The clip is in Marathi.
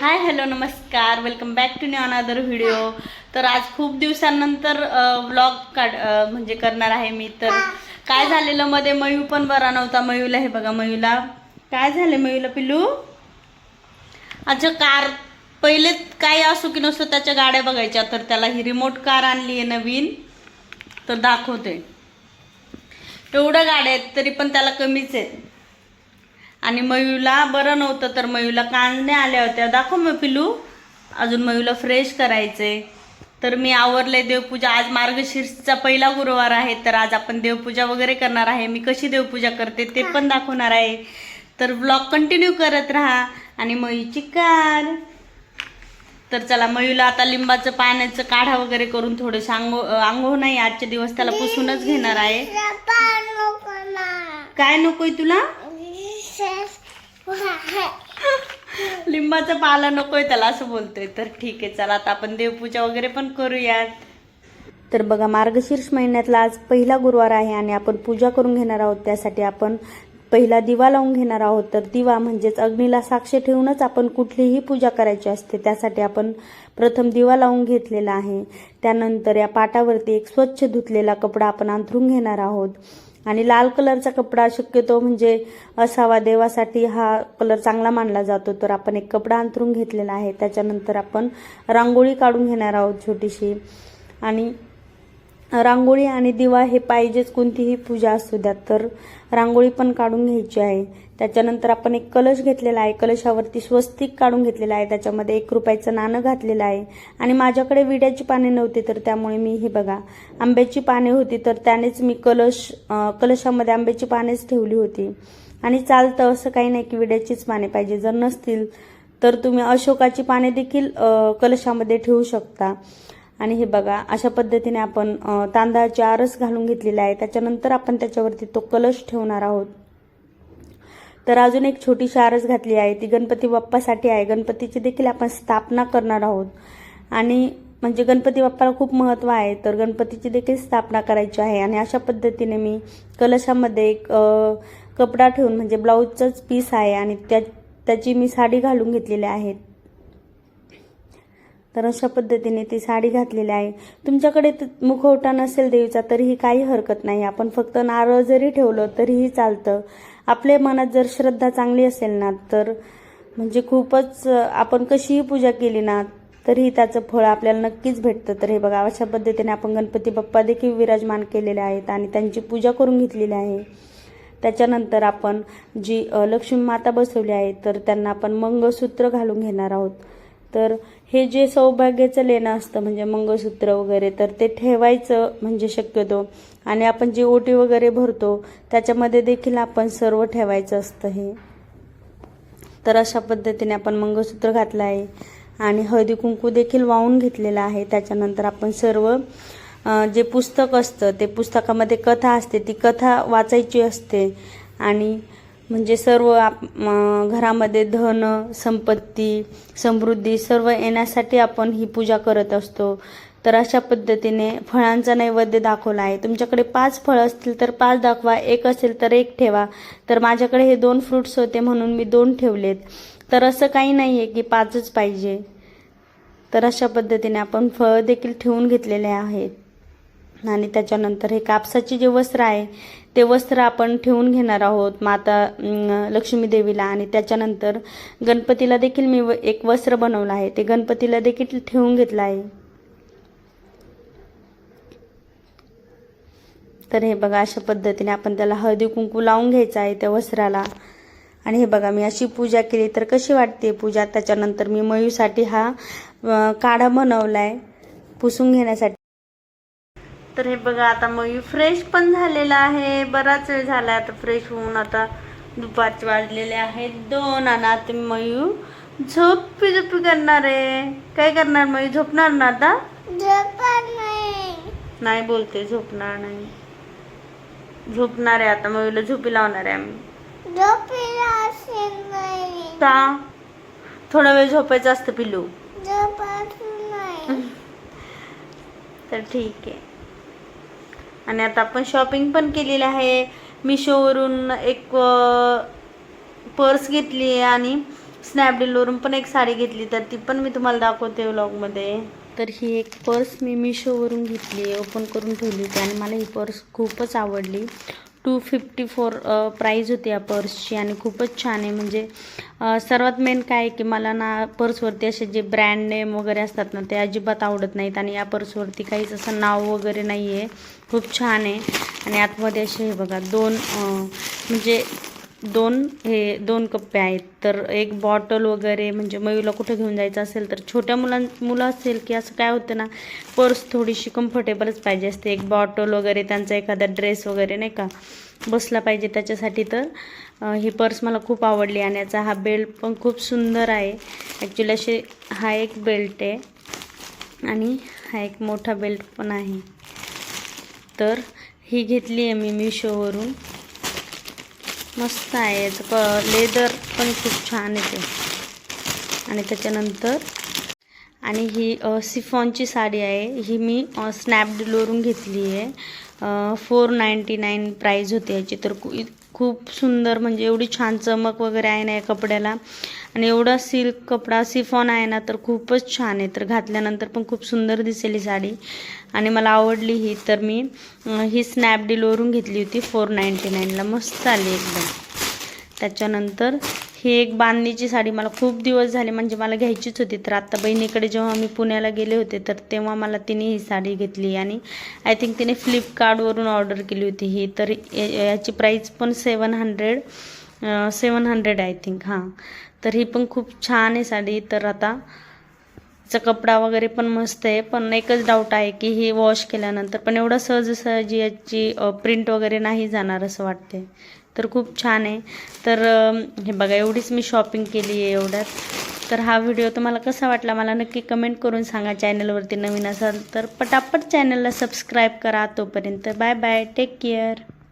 हाय हॅलो नमस्कार. Welcome back to new another video तर आज खूप दिवसांनंतर व्लॉग काढ म्हणजे करणार आहे मी. तर काय झालेलं मध्ये? मयू पण बरा नव्हता. मयूला हे बघा मयूला. काय झालं मयूला पिल्लू? अच्छा कार पहिले काही असो की नसतो त्याच्या गाड्या बघायच्या. तर त्याला ही रिमोट कार आणली आहे नवीन. तर दाखवते. एवढ्या गाड्या आहेत तरी पण त्याला कमीच आहेत. आणि मयूला बरं नव्हतं तर मयूला कांजण्या आल्या होत्या. दाखव मग पिलू अजून मयूला फ्रेश करायचे तर मी आवरले देवपूजा. आज मार्गशीर्षचा पहिला गुरुवार आहे तर आज आपण देवपूजा वगैरे करणार आहे. मी कशी देवपूजा करते ते पण दाखवणार आहे. तर ब्लॉग कंटिन्यू करत राहा आणि मयूची कार तर चला मयूला आता लिंबाचं पाण्याचं काढा वगैरे करून थोडंसं आंघो आंघोळ नाही आजचे दिवस त्याला पुसूनच घेणार आहे. काय नकोय तुला? लिंबाचं पाला नकोय त्याला असं बोलतोय. तर ठीक आहे चला आता आपण देवपूजा वगैरे पण करूयात. तर बघा मार्गशीर्ष महिन्यातला आज पहिला गुरुवार आहे आणि आपण पूजा करून घेणार आहोत. त्यासाठी आपण पहिला दिवा लावून घेणार आहोत. तर दिवा म्हणजेच अग्नीला साक्ष ठेवूनच आपण कुठलीही पूजा करायची असते त्यासाठी आपण प्रथम दिवा लावून घेतलेला आहे. त्यानंतर या पाटावरती एक स्वच्छ धुतलेला कपडा आपण अंथरून घेणार आहोत. आणि लाल कलरचा कपडा शक्यतो म्हणजे असावा देवासाठी हा कलर चांगला मानला जातो. तर आपण एक कपडा अंथरून घेतलेला आहे. त्याच्यानंतर आपण रांगोळी काढून घेणार आहोत छोटीशी. आणि रांगोळी आणि दिवा हे पाहिजेच कोणतीही पूजा असू द्या तर रांगोळी पण काढून घ्यायची आहे. त्याच्यानंतर आपण एक कलश घेतलेला आहे. कलशावरती स्वस्तिक काढून घेतलेला आहे. त्याच्यामध्ये एक रुपयाचं नाणं घातलेलं आहे. आणि माझ्याकडे विड्याची पाने नव्हती तर त्यामुळे मी हे बघा आंब्याची पाने होती तर त्यानेच मी कलश कलशामध्ये आंब्याची पानेच ठेवली होती. आणि चालतं असं काही नाही की विड्याचीच पाने पाहिजे. जर नसतील तर तुम्ही अशोकाची पाने देखील कलशामध्ये ठेवू शकता. आणि हे बघा अशा पद्धतीने आपण अ, आरस घालून घेतलेला आहे. त्याच्यानंतर आपण त्याच्यावरती तो कलश ठेवणार आहोत. तर अजून एक छोटीशी आरस घातली आहे. ती गणपती बाप्पासाठी आहे. गणपतीची देखील आपण स्थापना करणार आहोत. आणि म्हणजे गणपती बाप्पाला खूप महत्त्व आहे. तर गणपतीची देखील स्थापना करायची आहे. आणि अशा पद्धतीने मी कलशामध्ये एक कपडा ठेवून म्हणजे ब्लाऊजचाच पीस आहे. आणि त्या त्याची मी साडी घालून घेतलेली आहे. तर अशा पद्धतीने ती साडी घातलेली आहे. तुमच्याकडे मुखवटा नसेल देवीचा तरीही काही हरकत नाही. आपण फक्त नारळ जरी ठेवलं तरीही चालतं. आपल्या मनात जर श्रद्धा चांगली असेल ना तर म्हणजे खूपच आपण कशीही पूजा केली ना तरीही त्याचं फळ आपल्याला नक्कीच भेटतं. तर हे बघा अशा पद्धतीने आपण गणपती बाप्पा देखील विराजमान केलेले आहेत आणि त्यांची पूजा करून घेतलेली आहे. त्याच्यानंतर आपण जी लक्ष्मी माता बसवली आहे तर त्यांना आपण मंगळसूत्र घालून घेणार आहोत. तर हे जे सौभाग्याचं लेणं असतं म्हणजे मंगळसूत्र वगैरे तर ते ठेवायचं म्हणजे शक्यतो. आणि आपण जे ओटी वगैरे भरतो त्याच्यामध्ये देखील आपण सर्व ठेवायचं असतं हे. तर अशा पद्धतीने आपण मंगळसूत्र घातलं आहे. आणि हळदी कुंकू देखील वाहून घेतलेलं आहे. त्याच्यानंतर आपण सर्व जे पुस्तक असतं ते पुस्तकामध्ये कथा असते ती कथा वाचायची असते. आणि म्हणजे सर्व आप घरामध्ये धन संपत्ती समृद्धी सर्व येण्यासाठी आपण ही पूजा करत असतो. तर अशा पद्धतीने फळांचा नैवेद्य दाखवला आहे. तुमच्याकडे पाच फळं असतील तर पाच दाखवा एक असेल तर एक ठेवा. तर माझ्याकडे हे दोन फ्रुट्स होते म्हणून मी दोन ठेवलेत. तर असं काही नाही आहे की पाचच पाहिजे. तर अशा पद्धतीने आपण फळं देखील ठेवून घेतलेले आहेत. आणि त्याच्यानंतर हे कापसाचे जे वस्त्र आहे ते वस्त्र आपण ठेवून घेणार आहोत माता लक्ष्मी देवीला. आणि त्याच्यानंतर गणपतीला देखील मी व- एक वस्त्र बनवलं आहे. ते गणपतीला देखील ठेवून घेतलं आहे. तर हे बघा अशा पद्धतीने आपण त्याला हळदी कुंकू लावून घ्यायचं आहे त्या वस्त्राला. आणि हे बघा मी अशी पूजा केली तर कशी वाटते पूजा? त्याच्यानंतर मी मयूसाठी हा काढा बनवला आहे पुसून घेण्यासाठी. तर हे बघा आता मयू फ्रेश पण झालेला आहे. बराच वेळ झाला आता फ्रेश होऊन. आता दुपारचे वाजलेले आहेत दोन आणि आता मयू झोपी झोपी करणार आहे. काय करणार मयू झोपणार ना आता? नाही. बोलते झोपणार नाही. झोपणार आहे आता. मयूला झोपी लावणार आहे आम्ही. का? थोडा वेळ झोपायचं असतं पिल्लू. तर ठीक आहे. आणि आता आपण शॉपिंग पण केलेली आहे. मिशोवरून एक पर्स घेतली आहे आणि स्नॅपडीलवरून पण एक साडी घेतली. तर ती पण मी तुम्हाला दाखवते व्लॉगमध्ये तर ही एक पर्स मी मिशोवरून घेतली आहे ओपन करून ठेवली होती आणि मला ही पर्स खूपच आवडली. टू फिफ्टी फोर प्राईज होती या पर्सची आणि खूपच छान आहे. म्हणजे सर्वात मेन काय आहे की मला ना पर्सवरती असे जे ब्रँड नेम वगैरे असतात ना ते अजिबात आवडत नाहीत आणि या पर्सवरती काहीच असं नाव वगैरे नाही आहे खूप छान आहे. आणि आतमध्ये असे हे बघा दोन म्हणजे दोन हे दोन कप्पे आहेत. तर एक बॉटल वगैरे म्हणजे मयूला कुठं घेऊन जायचं असेल तर छोट्या मुलां मुलं असेल की असं काय होतं ना पर्स थोडीशी कम्फर्टेबलच पाहिजे असते. एक बॉटल वगैरे त्यांचा एखादा ड्रेस वगैरे नाही का? बसला पाहिजे त्याच्यासाठी तर ही पर्स मला खूप आवडली आणि याचा हा बेल्ट पण खूप सुंदर आहे. ॲक्च्युली असे हा एक बेल्ट आहे आणि हा एक मोठा बेल्ट पण आहे. तर ही घेतली आहे मी मिशोवरून मस्त आहे. याचं क लेदर पण खूप छान येते आणि त्याच्यानंतर आणि ही सिफॉनची साडी आहे. ही मी स्नॅपडीलवरून घेतली आहे. फोर नाईंटी नाईन प्राईज होती याची. तर खूप सुंदर म्हणजे एवढी छान चमक वगैरे आहे ना या कपड्याला. आणि एवढा सिल्क कपडा सिफॉन आहे ना तर खूपच छान आहे. तर घातल्यानंतर पण खूप सुंदर दिसेल ही साडी. आणि मला आवडली ही तर मी ही स्नॅपडीलवरून घेतली होती फोर नाईंटी नाईनला मस्त आली एकदम. त्याच्यानंतर ही एक बांधणीची साडी मला खूप दिवस झाले म्हणजे मला घ्यायचीच होती. तर आत्ता बहिणीकडे जेव्हा मी पुण्याला गेले होते तर तेव्हा मला तिने ही साडी घेतली. आणि आय थिंक तिने फ्लिपकार्टवरून ऑर्डर केली होती ही. तर या- याची प्राईस पण seven hundred seven hundred I think हां. तर ही पण खूप छान आहे साडी. तर आता तिचा कपडा वगैरे पण मस्त आहे. पण एकच डाऊट आहे की ही वॉश केल्यानंतर पण एवढं सहजासहजी याची प्रिंट वगैरे नाही जाणार असं वाटते तर खूप छान आहे. तर हे बघा एवढीच मी शॉपिंग केली आहे एवढ्यात. तर हा व्हिडिओ तुम्हाला कसा वाटला मला नक्की कमेंट करून सांगा. चॅनलवरती नवीन असाल तर पटापट चॅनलला सबस्क्राईब करा. तोपर्यंत बाय बाय टेक केअर